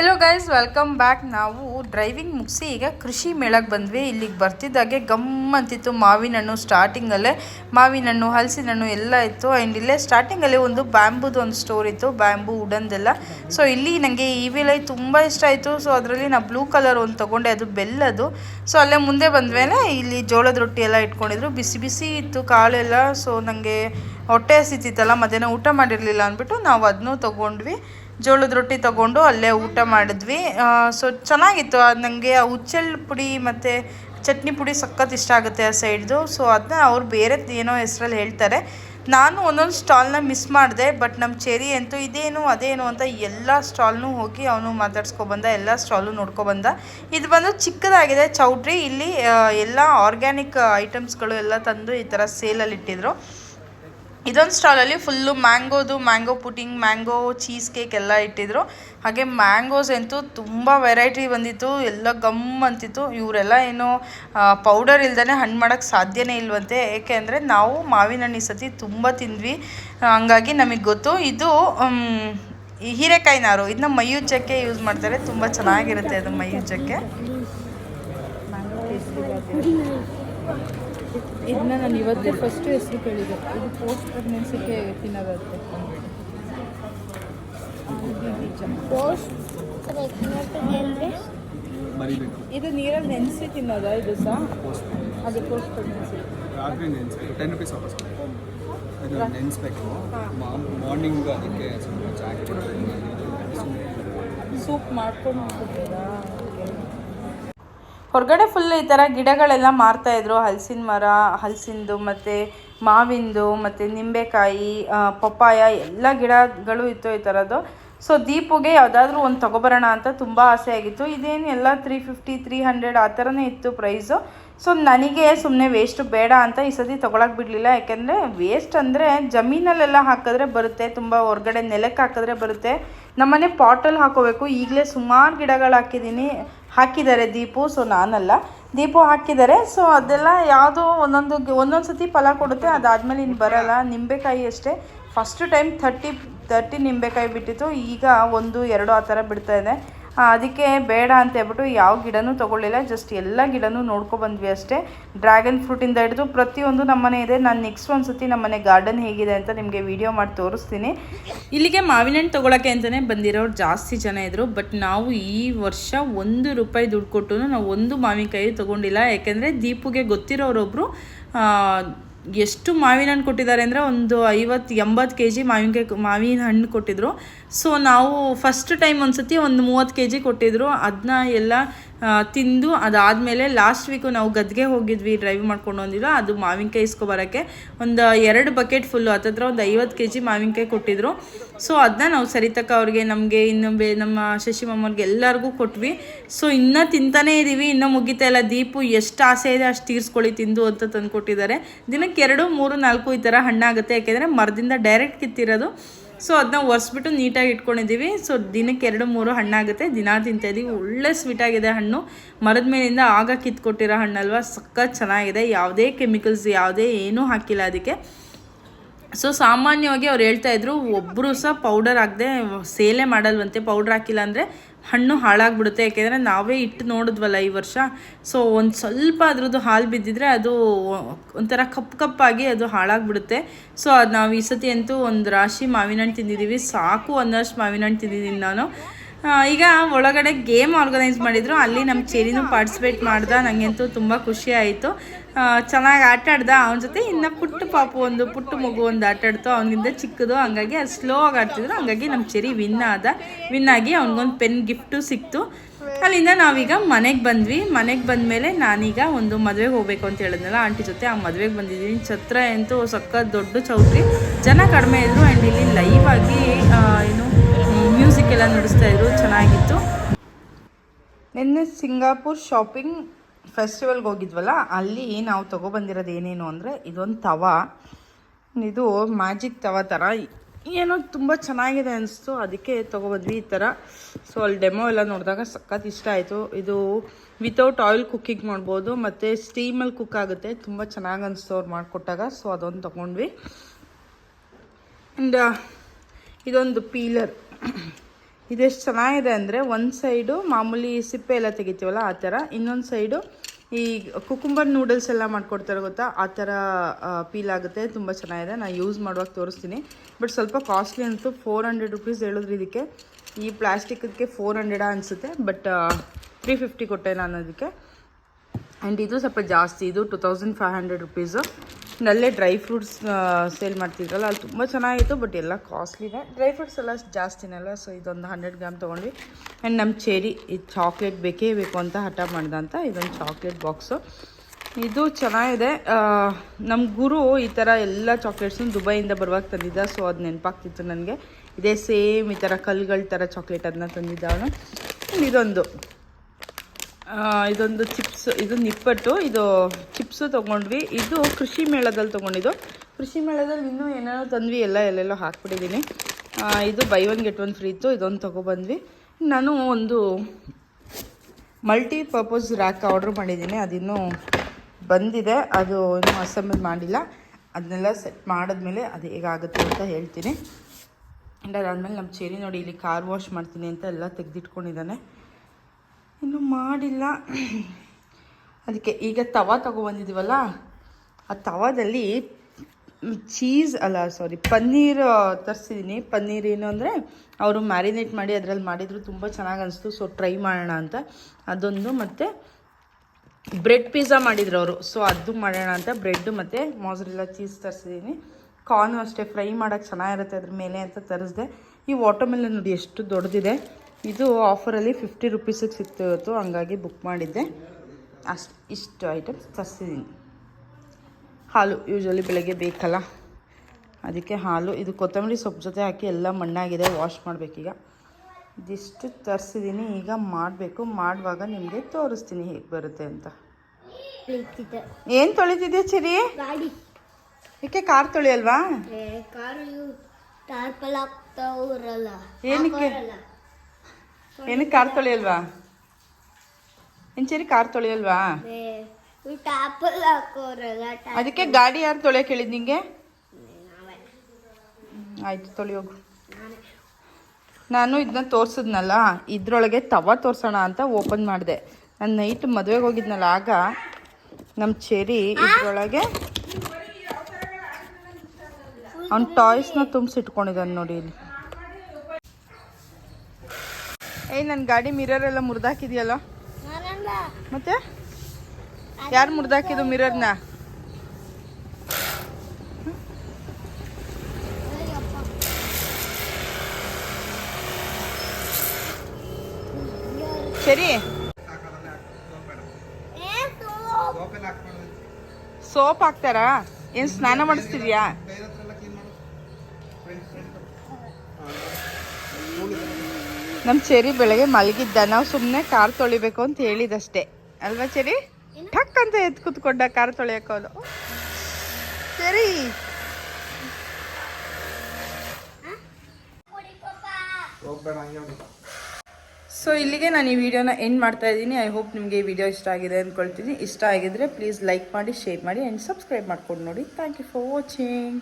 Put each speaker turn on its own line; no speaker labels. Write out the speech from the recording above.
Hello guys welcome back ನಾವು driving ಮುಗಿಸಿ ಈಗ ಕೃಷಿ ಮೇಳಕ್ಕೆ ಬಂದ್ವಿ. ಇಲ್ಲಿಗೆ ಬರ್ತಿದ್ದಾಗೆ ಗಮ್ ಅಂತಿತ್ತು ಮಾವಿನ ಹಣ್ಣು ಸ್ಟಾರ್ಟಿಂಗಲ್ಲೇ ಮಾವಿನ ಹಣ್ಣು ಹಲಸಿನ ಹಣ್ಣು ಎಲ್ಲ ಇತ್ತು. ಆ್ಯಂಡ್ ಇಲ್ಲೇ ಸ್ಟಾರ್ಟಿಂಗಲ್ಲೇ ಒಂದು ಬ್ಯಾಂಬುದು ಒಂದು ಸ್ಟೋರ್ ಇತ್ತು. ಬ್ಯಾಂಬು ವುಡನ್ದೆಲ್ಲ ಸೊ ಇಲ್ಲಿ ನನಗೆ ಈ ವಿಲೈ ತುಂಬ ಇಷ್ಟ ಆಯಿತು. ಸೊ ಅದರಲ್ಲಿ ನಾ ಬ್ಲೂ ಕಲರ್ ಒಂದು ತೊಗೊಂಡೆ. ಅದು ಬೆಲ್ಲದು ಸೊ ಅಲ್ಲೇ ಮುಂದೆ ಬಂದ್ಮೇಲೆ ಇಲ್ಲಿ ಜೋಳದ ರೊಟ್ಟಿ ಎಲ್ಲ ಇಟ್ಕೊಂಡಿದ್ರು. ಬಿಸಿ ಬಿಸಿ ಇತ್ತು ಕಾಳೆಲ್ಲ ಸೊ ನನಗೆ ಹೊಟ್ಟೆ ಹಸಿತಿತ್ತಲ್ಲ, ಮಧ್ಯಾಹ್ನ ಊಟ ಮಾಡಿರಲಿಲ್ಲ ಅಂದ್ಬಿಟ್ಟು ನಾವು ಅದನ್ನೂ ತೊಗೊಂಡ್ವಿ. ಜೋಳದ ರೊಟ್ಟಿ ತಗೊಂಡು ಅಲ್ಲೇ ಊಟ ಮಾಡಿದ್ವಿ. ಸೊ ಚೆನ್ನಾಗಿತ್ತು. ಅದು ನನಗೆ ಆ ಹುಚ್ಚೆಳ್ಳು ಪುಡಿ ಮತ್ತು ಚಟ್ನಿ ಪುಡಿ ಸಖತ್ ಇಷ್ಟ ಆಗುತ್ತೆ ಆ ಸೈಡ್ದು. ಸೊ ಅದನ್ನ ಅವ್ರು ಬೇರೆ ಏನೋ ಹೆಸ್ರಲ್ಲಿ ಹೇಳ್ತಾರೆ. ನಾನು ಒಂದೊಂದು ಸ್ಟಾಲ್ನ ಮಿಸ್ ಮಾಡಿದೆ, ಬಟ್ ನಮ್ಮ ಚೆರಿ ಅಂತೂ ಇದೇನು, ಅದೇನು ಅಂತ ಎಲ್ಲ ಸ್ಟಾಲ್ನೂ ಹೋಗಿ ಅವನು ಮಾತಾಡ್ಸ್ಕೊಬಂದ ಎಲ್ಲ ಸ್ಟಾಲು ನೋಡ್ಕೊಬಂದ ಇದು ಬಂದು ಚಿಕ್ಕದಾಗಿದೆ, ಚೌಟ್ರಿ. ಇಲ್ಲಿ ಎಲ್ಲ ಆರ್ಗ್ಯಾನಿಕ್ ಐಟಮ್ಸ್ಗಳು ಎಲ್ಲ ತಂದು ಈ ಥರ ಸೇಲಲ್ಲಿ ಇಟ್ಟಿದ್ರು. ಇದೊಂದು ಸ್ಟಾಲಲ್ಲಿ ಫುಲ್ಲು ಮ್ಯಾಂಗೋದು mango pudding mango cheese cake ಎಲ್ಲ ಇಟ್ಟಿದ್ರು. ಹಾಗೆ ಮ್ಯಾಂಗೋಸ್ ಅಂತೂ ತುಂಬ ವೆರೈಟಿ ಬಂದಿತ್ತು. ಎಲ್ಲ ಗಮ್ ಅಂತಿತ್ತು. ಇವರೆಲ್ಲ ಏನು ಪೌಡರ್ ಇಲ್ದೇ ಹಣ್ಣು ಮಾಡೋಕ್ಕೆ ಸಾಧ್ಯನೇ ಇಲ್ವಂತೆ. ಏಕೆ ಅಂದರೆ ನಾವು ಮಾವಿನ ಹಣ್ಣು ಸತಿ ತುಂಬ ತಿಂದ್ವಿ. ಹಂಗಾಗಿ ನಮಗೆ ಗೊತ್ತು. ಇದು ಹೀರೆಕಾಯಿ ನಾರು. ಇದನ್ನ ಮೈಯುಜ್ಜಕ್ಕೆ ಯೂಸ್ ಮಾಡ್ತಾರೆ. ತುಂಬ ಚೆನ್ನಾಗಿರುತ್ತೆ ಅದು ಮೈಯುಜ್ಜಕ್ಕೆ ಇದನ್ನ ನಾನು ಇವತ್ತೇ ಫಸ್ಟ್ ಹೆಸರು ಕೇಳಿದೆ. ಇದು ಪೋಸ್ಟ್ ಪ್ರೆಗ್ನೆನ್ಸಿಗೆ ತಿನ್ನೋದಂತೆ
ಪೋಸ್ಟ್ ಅಂದರೆ?
ಇದು ನೀರಲ್ಲಿ ನೆನೆಸಿ ತಿನ್ನೋದ ಇದು ಸಹ? ಅದು ಪೋಸ್ಟ್ ಪ್ರೆಗ್ನೆನ್ಸಿ
ರಾತ್ರಿ ನೆನೆಸಿ ಟೆನ್ ರುಪೀಸ್ ವಾಪಸ್ ಅದು ನೆನೆಸ್ಬೇಕು. ಮಾರ್ನಿಂಗ್ ಅದಕ್ಕೆ ಸ್ವಲ್ಪ ಜಾಕೆಟ್
ಸೂಪ್ ಮಾಡ್ಕೊಂಡು ಕೊಡ್ತೀರಾ ಹೊರಗಡೆ ಫುಲ್ ಈ ಥರ ಗಿಡಗಳೆಲ್ಲ ಮಾರ್ತಾ ಇದ್ರು. ಹಲಸಿನ ಮರ, ಹಲಸಿಂದು ಮತ್ತು ಮಾವಿಂದು ಮತ್ತು ನಿಂಬೆಕಾಯಿ ಪಪ್ಪಾಯ ಎಲ್ಲ ಗಿಡಗಳು ಇತ್ತು ಈ ಥರದ್ದು ಸೊ ದೀಪುಗೆ ಯಾವುದಾದ್ರೂ ಒಂದು ತೊಗೊಬರೋಣ ಅಂತ ತುಂಬ ಆಸೆ ಆಗಿತ್ತು. ಇದೇನು ಎಲ್ಲ ತ್ರೀ ಫಿಫ್ಟಿ ತ್ರೀ ಹಂಡ್ರೆಡ್ ಆ ಥರನೇ ಇತ್ತು ಪ್ರೈಸು ಸೊ ನನಗೆ ಸುಮ್ಮನೆ ವೇಸ್ಟು ಬೇಡ ಅಂತ ಈ ಸತಿ ತೊಗೊಳಕ್ಕೆ ಬಿಡಲಿಲ್ಲ. ಯಾಕೆಂದರೆ ವೇಸ್ಟ್ ಅಂದರೆ ಜಮೀನಲ್ಲೆಲ್ಲ ಹಾಕಿದ್ರೆ ಬರುತ್ತೆ, ತುಂಬ ಹೊರಗಡೆ ನೆಲಕ್ಕೆ ಹಾಕಿದ್ರೆ ಬರುತ್ತೆ. ನಮ್ಮನೆ ಪಾಟಲ್ಲಿ ಹಾಕೋಬೇಕು. ಈಗಲೇ ಸುಮಾರು ಗಿಡಗಳು ಹಾಕಿದ್ದೀನಿ ಹಾಕಿದ್ದಾರೆ ದೀಪು ಸೊ ನಾನಲ್ಲ. ದೀಪು ಹಾಕಿದ್ದಾರೆ ಸೊ ಅದೆಲ್ಲ ಯಾವುದೋ ಒಂದೊಂದು ಒಂದೊಂದು ಸತಿ ಫಲ ಕೊಡುತ್ತೆ. ಅದಾದಮೇಲೆ ಇನ್ನು ಬರಲ್ಲ. ನಿಂಬೆಕಾಯಿ ಅಷ್ಟೇ. ಫಸ್ಟ್ ಟೈಮ್ ಥರ್ಟಿ ತರ್ಟಿ ನಿಂಬೆಕಾಯಿ ಬಿಟ್ಟಿತ್ತು. ಈಗ ಒಂದು, ಎರಡು ಆ ಥರ ಇದೆ. ಅದಕ್ಕೆ ಬೇಡ ಅಂತ ಹೇಳ್ಬಿಟ್ಟು ಯಾವ ಗಿಡನೂ ತೊಗೊಳ್ಳಿಲ್ಲ. ಜಸ್ಟ್ ಎಲ್ಲ ಗಿಡನೂ ನೋಡ್ಕೊಬಂದ್ವಿ ಅಷ್ಟೇ. ಡ್ರ್ಯಾಗನ್ ಫ್ರೂಟಿಂದ ಹಿಡಿದು ಪ್ರತಿಯೊಂದು ನಮ್ಮನೆ ಇದೆ. ನಾನು ನೆಕ್ಸ್ಟ್ ಒಂದು ಸತಿ ನಮ್ಮನೆ ಗಾರ್ಡನ್ ಹೇಗಿದೆ ಅಂತ ನಿಮಗೆ ವಿಡಿಯೋ ಮಾಡಿ ತೋರಿಸ್ತೀನಿ. ಇಲ್ಲಿಗೆ ಮಾವಿನ ಹಣ್ಣು ತೊಗೊಳಕ್ಕೆ ಅಂತಲೇ ಬಂದಿರೋರು ಜಾಸ್ತಿ ಜನ ಇದ್ದರು ಬಟ್ ನಾವು ಈ ವರ್ಷ ಒಂದು ರೂಪಾಯಿ ದುಡ್ಡು ಕೊಟ್ಟು ನಾವು ಒಂದು ಮಾವಿನಕಾಯಿ ತೊಗೊಂಡಿಲ್ಲ. ಯಾಕೆಂದರೆ ದೀಪುಗೆ ಗೊತ್ತಿರೋರೊಬ್ಬರು ಎಷ್ಟು ಮಾವಿನ ಹಣ್ಣು ಕೊಟ್ಟಿದ್ದಾರೆ ಅಂದರೆ ಒಂದು ಐವತ್ತು, ಎಂಬತ್ತು ಕೆ ಜಿ ಮಾವಿನಕಾಯಿ ಮಾವಿನ ಹಣ್ಣು ಕೊಟ್ಟಿದ್ರು. ಸೊ ನಾವು ಫಸ್ಟ್ ಟೈಮ್ ಒಂದು ಸತಿ ಒಂದು ಮೂವತ್ತು ಕೆ ಜಿ ಕೊಟ್ಟಿದ್ರು. ಅದನ್ನ ಎಲ್ಲ ತಿಂದು ಅದಾದಮೇಲೆ ಲಾಸ್ಟ್ ವೀಕು ನಾವು ಗದ್ದೆಗೆ ಹೋಗಿದ್ವಿ ಡ್ರೈವ್ ಮಾಡ್ಕೊಂಡು ಬಂದಿಲ್ಲ ಅದು ಮಾವಿನಕಾಯಿ ಇಸ್ಕೊಬರೋಕ್ಕೆ ಒಂದು ಎರಡು ಬಕೆಟ್ ಫುಲ್ಲು ಹತ್ತತ್ರ ಒಂದು ಐವತ್ತು ಕೆ ಜಿ ಮಾವಿನಕಾಯಿ ಕೊಟ್ಟಿದ್ರು. ಸೊ ಅದನ್ನ ನಾವು ಸರಿತಕ್ಕ ಅವ್ರಿಗೆ, ನಮಗೆ ಇನ್ನು ಬೇ, ನಮ್ಮ ಶಶಿ ಮಾಮವ್ರಿಗೆ ಎಲ್ಲರಿಗೂ ಕೊಟ್ವಿ. ಸೊ ಇನ್ನೂ ತಿಂತಾನೇ ಇದ್ದೀವಿ ಇನ್ನೂ ಮುಗಿತಾ ಇಲ್ಲ. ದೀಪು ಎಷ್ಟು ಆಸೆ ಇದೆ ಅಷ್ಟು ತೀರಿಸ್ಕೊಳ್ಳಿ, ತಿಂದು ಅಂತ ತಂದು ಕೊಟ್ಟಿದ್ದಾರೆ ದಿನಕ್ಕೆ ಎರಡು, ಮೂರು, ನಾಲ್ಕು ಈ ಥರ ಹಣ್ಣಾಗುತ್ತೆ. ಯಾಕೆಂದರೆ ಮರದಿಂದ ಡೈರೆಕ್ಟ್ ಕಿತ್ತಿರೋದು. ಸೊ ಅದನ್ನ ಒರೆಸ್ಬಿಟ್ಟು ನೀಟಾಗಿ ಇಟ್ಕೊಂಡಿದ್ದೀವಿ. ಸೊ ದಿನಕ್ಕೆ ಎರಡು, ಮೂರು ಹಣ್ಣಾಗುತ್ತೆ ದಿನ ತಿಂತಾ ಇದ್ದೀವಿ ಒಳ್ಳೆ ಸ್ವೀಟಾಗಿದೆ ಹಣ್ಣು. ಮರದ ಮೇಲಿಂದ ಆಗ ಕಿತ್ಕೊಟ್ಟಿರೋ ಹಣ್ಣಲ್ವಾ? ಸಖತ್ ಚೆನ್ನಾಗಿದೆ. ಯಾವುದೇ ಕೆಮಿಕಲ್ಸ್ ಯಾವುದೇ ಏನೂ ಹಾಕಿಲ್ಲ ಅದಕ್ಕೆ. ಸೊ ಸಾಮಾನ್ಯವಾಗಿ ಅವ್ರು ಹೇಳ್ತಾ ಇದ್ರು ಒಬ್ಬರು ಸಹ ಪೌಡರ್ ಹಾಕದೆ ಸೇಲೆ ಮಾಡಲ್ವಂತೆ. ಪೌಡ್ರ್ ಹಾಕಿಲ್ಲ ಅಂದರೆ ಹಣ್ಣು ಹಾಳಾಗ್ಬಿಡುತ್ತೆ. ಯಾಕೆಂದರೆ ನಾವೇ ಇಟ್ಟು ನೋಡಿದ್ವಲ್ಲ ಈ ವರ್ಷ. ಸೊ ಒಂದು ಸ್ವಲ್ಪ ಅದ್ರದ್ದು ಹಾಲು ಬಿದ್ದಿದ್ರೆ ಅದು ಒಂಥರ ಕಪ್ಪು ಕಪ್ಪಾಗಿ ಅದು ಹಾಳಾಗ್ಬಿಡುತ್ತೆ. ಸೊ ಅದು ನಾವು ಈ ಸತಿ ಅಂತೂ ಒಂದು ರಾಶಿ ಮಾವಿನ ಹಣ್ಣು ತಿಂದಿದ್ದೀವಿ ಸಾಕು ಒಂದಷ್ಟು ಮಾವಿನ ಹಣ್ಣು ತಿಂದಿದ್ದೀನಿ ನಾನು. ಈಗ ಒಳಗಡೆ ಗೇಮ್ ಆರ್ಗನೈಸ್ ಮಾಡಿದ್ರು. ಅಲ್ಲಿ ನಮ್ಮ ಚೇರಿನೂ ಪಾರ್ಟಿಸಿಪೇಟ್ ಮಾಡ್ದ. ನನಗಂತೂ ತುಂಬ ಖುಷಿ ಆಯಿತು. ಚೆನ್ನಾಗಿ ಆಟ ಆಡ್ದ. ಅವನ ಜೊತೆ ಇನ್ನು ಪುಟ್ಟ ಪಾಪು ಒಂದು, ಪುಟ್ಟ ಮಗು ಒಂದು ಆಟ ಆಡ್ತು. ಅವನಿಂದ ಚಿಕ್ಕದು. ಹಂಗಾಗಿ ಅದು ಸ್ಲೋ ಆಗಿ ಆಡ್ತಿದ್ರು. ಹಂಗಾಗಿ ನಮ್ಮ ಚೆರಿ ವಿನ್ ಆದ. ವಿನ್ ಆಗಿ ಅವ್ನಿಗೊಂದು ಪೆನ್ ಗಿಫ್ಟು ಸಿಕ್ತು. ಅಲ್ಲಿಂದ ನಾವೀಗ ಮನೆಗೆ ಬಂದ್ವಿ. ಮನೆಗೆ ಬಂದಮೇಲೆ ನಾನೀಗ ಒಂದು ಮದುವೆಗೆ ಹೋಗ್ಬೇಕು ಅಂತ ಹೇಳಿದ್ನಲ್ಲ, ಆಂಟಿ ಜೊತೆ. ಆ ಮದುವೆಗೆ ಬಂದಿದ್ದೀನಿ ಛತ್ರ ಅಂತೂ ಸಕ್ಕ ದೊಡ್ಡ ಚೌಟ್ರಿ. ಜನ ಕಡಿಮೆ ಇದ್ರು. ಆ್ಯಂಡ್ ಇಲ್ಲಿ ಲೈವ್ ಆಗಿ ಏನು ಎಲ್ಲ ನಡೆಸ್ತಾ ಇದ್ರು. ಚೆನ್ನಾಗಿತ್ತು. ನಿನ್ನೆ ಸಿಂಗಾಪುರ್ ಶಾಪಿಂಗ್ ಫೆಸ್ಟಿವಲ್ಗೆ ಹೋಗಿದ್ವಲ್ಲ, ಅಲ್ಲಿ ನಾವು ತೊಗೊಬಂದಿರೋದು ಏನೇನು ಅಂದರೆ ಇದೊಂದು ತವ. ಇದು ಮ್ಯಾಜಿಕ್ ತವ ಥರ ಏನೋ ತುಂಬ ಚೆನ್ನಾಗಿದೆ ಅನಿಸ್ತು. ಅದಕ್ಕೆ ತೊಗೊಬಂದ್ವಿ ಈ ಥರ ಸೊ ಅಲ್ಲಿ ಡೆಮೋ ಎಲ್ಲ ನೋಡಿದಾಗ ಸಖತ್ ಇಷ್ಟ ಆಯಿತು. ಇದು ವಿತೌಟ್ ಆಯಿಲ್ ಕುಕ್ಕಿಂಗ್ ಮಾಡ್ಬೋದು, ಮತ್ತು ಸ್ಟೀಮಲ್ಲಿ ಕುಕ್ ಆಗುತ್ತೆ. ತುಂಬ ಚೆನ್ನಾಗಿ ಅನಿಸ್ತು ಅವ್ರು ಮಾಡಿಕೊಟ್ಟಾಗ. ಸೊ ಅದೊಂದು ತೊಗೊಂಡ್ವಿ. ಆ್ಯಂಡ್ ಇದೊಂದು ಪೀಲರ್ ಇದೆಷ್ಟು ಚೆನ್ನಾಗಿದೆ ಅಂದರೆ ಒಂದು ಸೈಡು ಮಾಮೂಲಿ ಸಿಪ್ಪೆ ಎಲ್ಲ ತೆಗಿತೀವಲ್ಲ ಆ ಥರ, ಇನ್ನೊಂದು ಸೈಡು ಈ ಕುಕುಂಬರ್ ನೂಡಲ್ಸ್ ಎಲ್ಲ ಮಾಡ್ಕೊಡ್ತಾರೆ ಗೊತ್ತಾ? ಆ ಥರ ಪೀಲ್ ಆಗುತ್ತೆ, ತುಂಬ ಚೆನ್ನಾಗಿದೆ. ನಾನು ಯೂಸ್ ಮಾಡುವಾಗ ತೋರಿಸ್ತೀನಿ. ಬಟ್ ಸ್ವಲ್ಪ ಕಾಸ್ಟ್ಲಿ ಅಂತು ಫೋರ್ ಹಂಡ್ರೆಡ್ ರುಪೀಸ್ ಹೇಳಿದ್ರು ಇದಕ್ಕೆ ಈ ಪ್ಲಾಸ್ಟಿಕ್ಕಿಗೆ ಫೋರ್ ಹಂಡ್ರೆಡ ಅನಿಸುತ್ತೆ. ಬಟ್ ತ್ರೀ ಫಿಫ್ಟಿ ಕೊಟ್ಟೆ ನಾನು ಅದಕ್ಕೆ ಆ್ಯಂಡ್ ಇದು ಸ್ವಲ್ಪ ಜಾಸ್ತಿ, ಇದು two thousand five hundred rupees ಅಲ್ಲೇ ಡ್ರೈ ಫ್ರೂಟ್ಸ್ ಸೇಲ್ ಮಾಡ್ತಿದ್ರಲ್ಲ, ಅಲ್ಲಿ ತುಂಬ ಚೆನ್ನಾಗಿತ್ತು ಬಟ್ ಎಲ್ಲ ಕಾಸ್ಟ್ಲಿನೇ ಡ್ರೈ ಫ್ರೂಟ್ಸ್ ಎಲ್ಲ ಜಾಸ್ತಿನಲ್ಲ ಸೊ ಇದೊಂದು ಹಂಡ್ರೆಡ್ ಗ್ರಾಮ್ ತೊಗೊಂಡ್ವಿ. ಆ್ಯಂಡ್ ನಮ್ಮ ಚೇರಿ ಇದು ಚಾಕ್ಲೇಟ್ ಬೇಕೇ ಬೇಕು ಅಂತ ಹಠ ಮಾಡ್ದಂತ ಇದೊಂದು ಚಾಕ್ಲೇಟ್ ಬಾಕ್ಸು ಇದು ಚೆನ್ನಾಗಿದೆ. ನಮ್ಮ ಗುರು ಈ ಥರ ಎಲ್ಲ ಚಾಕ್ಲೇಟ್ಸನ್ನು ದುಬೈಯಿಂದ ಬರುವಾಗ ತಂದಿದ್ದ ಸೊ ಅದು ನೆನಪಾಗ್ತಿತ್ತು ನನಗೆ. ಇದೇ ಸೇಮ್ ಈ ಥರ ಕಲ್ಗಳ ಥರ ಚಾಕ್ಲೇಟ್ ಅದನ್ನ ತಂದಿದ್ದ ಅವನು. ಇದೊಂದು. ಇದೊಂದು ಚಿಪ್ಸ್, ಇದು ನಿಪ್ಪಟ್ಟು, ಇದು ಚಿಪ್ಸು ತೊಗೊಂಡ್ವಿ. ಇದು ಕೃಷಿ ಮೇಳದಲ್ಲಿ ತೊಗೊಂಡಿದ್ದು. ಕೃಷಿ ಮೇಳದಲ್ಲಿ ಇನ್ನೂ ಏನೇನೋ ತಂದ್ವಿ, ಎಲ್ಲ ಎಲ್ಲೆಲ್ಲೋ ಹಾಕ್ಬಿಟ್ಟಿದ್ದೀನಿ. ಇದು buy one get one free ಇತ್ತು, ಇದೊಂದು ತೊಗೊಬಂದ್ವಿ. ನಾನು ಒಂದು ಮಲ್ಟಿ ಪರ್ಪಸ್ ರ್ಯಾಕ್ ಆರ್ಡ್ರ್ ಮಾಡಿದ್ದೀನಿ. ಅದಿನ್ನೂ ಬಂದಿದೆ. ಅದು ಇನ್ನೂ ಅಸೆಂಬಲ್ ಮಾಡಿಲ್ಲ. ಅದನ್ನೆಲ್ಲ ಸೆಟ್ ಮಾಡಿದ್ಮೇಲೆ ಅದು ಹೇಗಾಗುತ್ತೆ ಅಂತ ಹೇಳ್ತೀನಿ. ಆ್ಯಂಡ್ ಅದಾದಮೇಲೆ ನಮ್ಮ ಚೇರಿ ನೋಡಿ, ಇಲ್ಲಿ ಕಾರ್ ವಾಶ್ ಮಾಡ್ತೀನಿ ಅಂತ ಎಲ್ಲ ತೆಗೆದಿಟ್ಕೊಂಡಿದ್ದಾನೆ. ಇನ್ನೂ ಮಾಡಿಲ್ಲ. ಅದಕ್ಕೆ ಈಗ ತವ ತಗೊಬಂದಿದ್ದೀವಲ್ಲ ಆ ತವಾದಲ್ಲಿ ಚೀಸ್ ಅಲ್ಲ ಸಾರಿ ಪನ್ನೀರ್ ತರಿಸಿದ್ದೀನಿ ಪನ್ನೀರ್ ಏನು ಅಂದರೆ ಅವರು ಮ್ಯಾರಿನೇಟ್ ಮಾಡಿ ಅದರಲ್ಲಿ ಮಾಡಿದ್ರು, ತುಂಬ ಚೆನ್ನಾಗಿ ಅನಿಸ್ತು. ಸೊ ಟ್ರೈ ಮಾಡೋಣ ಅಂತ. ಅದೊಂದು ಮತ್ತು ಬ್ರೆಡ್ ಪಿಜ್ಜಾ ಮಾಡಿದ್ರು ಅವರು. ಸೊ ಅದು ಮಾಡೋಣ ಅಂತ ಬ್ರೆಡ್ ಮತ್ತು ಮೊಸರೆಲ್ಲ ಚೀಸ್ ತರಿಸಿದ್ದೀನಿ ಕಾರ್ನು ಅಷ್ಟೇ. ಫ್ರೈ ಮಾಡೋಕ್ಕೆ ಚೆನ್ನಾಗಿರುತ್ತೆ ಅದ್ರ ಮೇಲೆ ಅಂತ ತರಿಸ್ದೆ. ಈ ವಾಟರ್ಮೆಲನ್ ನೋಡಿ ಎಷ್ಟು ದೊಡ್ಡದಿದೆ. ಇದು ಆಫರಲ್ಲಿ ಫಿಫ್ಟಿ ರುಪೀಸಿಗೆ ಸಿಕ್ತು ಇವತ್ತು ಹಂಗಾಗಿ ಬುಕ್ ಮಾಡಿದ್ದೆ. ಅಷ್ಟು ಇಷ್ಟು ಐಟಮ್ಸ್ ತರಿಸಿದ್ದೀನಿ ಹಾಲು ಯೂಶ್ವಲಿ ಬೆಳಗ್ಗೆ ಬೇಕಲ್ಲ? ಅದಕ್ಕೆ ಹಾಲು ಇದು ಕೊತ್ತಂಬರಿ ಸೊಪ್ಪು ಜೊತೆ ಹಾಕಿ ಎಲ್ಲ ಮಣ್ಣಾಗಿದೆ ವಾಶ್ ಮಾಡಬೇಕೀಗ. ಇದಿಷ್ಟು ತರಿಸಿದ್ದೀನಿ ಈಗ ಮಾಡಬೇಕು. ಮಾಡುವಾಗ ನಿಮಗೆ ತೋರಿಸ್ತೀನಿ ಹೇಗೆ ಬರುತ್ತೆ ಅಂತ. ಏನು ತೊಳಿತಿದ್ಯಾ ಚಿರಿ? ಏಕೆ ಕಾರ್ ತೊಳಿಯಲ್ವಾ? ಏನಕ್ಕೆ? ಏನಕ್ಕೆ ಕಾರ್ ತೊಳೆಯಲ್ವಾ? ಏನು ಚಿರಿ ಕಾರ್ ತೊಳಿಯಲ್ವಾ? ಅದಕ್ಕೆ ಗಾಡಿ ಯಾರು ತೊಳೆಯೋಕೆ ಹೇಳಿದ್ ನಿಂಗೆ?
ಆಯ್ತು
ಆಯಿತು ತೊಳೆಯೋಗು ನಾನು ಇದನ್ನ ತೋರಿಸಿದ್ನಲ್ಲ ಇದ್ರೊಳಗೆ ತವ ತೋರ್ಸೋಣ ಅಂತ ಓಪನ್ ಮಾಡಿದೆ. ನಾನು ನೈಟ್ ಮದುವೆಗೆ ಹೋಗಿದ್ನಲ್ಲ ಆಗ ನಮ್ಮ ಚೆರಿ ಇದ್ರೊಳಗೆ ಅವ್ನ ಟಾಯ್ಸ್ನ ತುಂಬಿಸಿಟ್ಕೊಂಡಿದ್ದಾನೆ ನೋಡಿ ಇಲ್ಲಿ. ಏಯ್ ನನ್ನ ಗಾಡಿ ಮಿರರ್ ಎಲ್ಲ ಮುರಿದಾಕಿದೆಯಲ್ಲ
ನಾನಲ್ಲ
ಮತ್ತೆ ಯಾರು ಮುರಿದಾಕಿದ್ದು ಮಿರರ್ನ ಸರಿ
ಏ.
ಸೋಪ್ ಹಾಕ್ತಾರಾ ಏನ್ ಸ್ನಾನ ಮಾಡಿಸ್ತಿದ್ಯಾ ನಮ್ಮ ಚೆರಿ ಬೆಳಗ್ಗೆ ಮಲಗಿದ್ದ. ನಾವು ಸುಮ್ಮನೆ ಕಾರ್ ತೊಳಿಬೇಕು ಅಂತ ಹೇಳಿದಷ್ಟೇ. ಅಲ್ವಾ ಚೆರಿ? ಠಕ್ ಅಂತ ಎದ್ದು ಕೂತ್ಕೊಂಡ ಕಾರ್ ತೊಳೆಯೋಕೋನು ಸರಿ. ಸೊ ಇಲ್ಲಿಗೆ ನಾನು ಈ ವಿಡಿಯೋನ ಎಂಡ್ ಮಾಡ್ತಾ ಇದ್ದೀನಿ. ಐ ಹೋಪ್ ನಿಮಗೆ ಈ ವಿಡಿಯೋ ಇಷ್ಟ ಆಗಿದೆ ಅಂದ್ಕೊಳ್ತೀನಿ ಇಷ್ಟ ಆಗಿದ್ರೆ ಪ್ಲೀಸ್ ಲೈಕ್ ಮಾಡಿ ಶೇರ್ ಮಾಡಿ ಆ್ಯಂಡ್ ಸಬ್ಸ್ಕ್ರೈಬ್ ಮಾಡ್ಕೊಂಡು ನೋಡಿ. Thank you for watching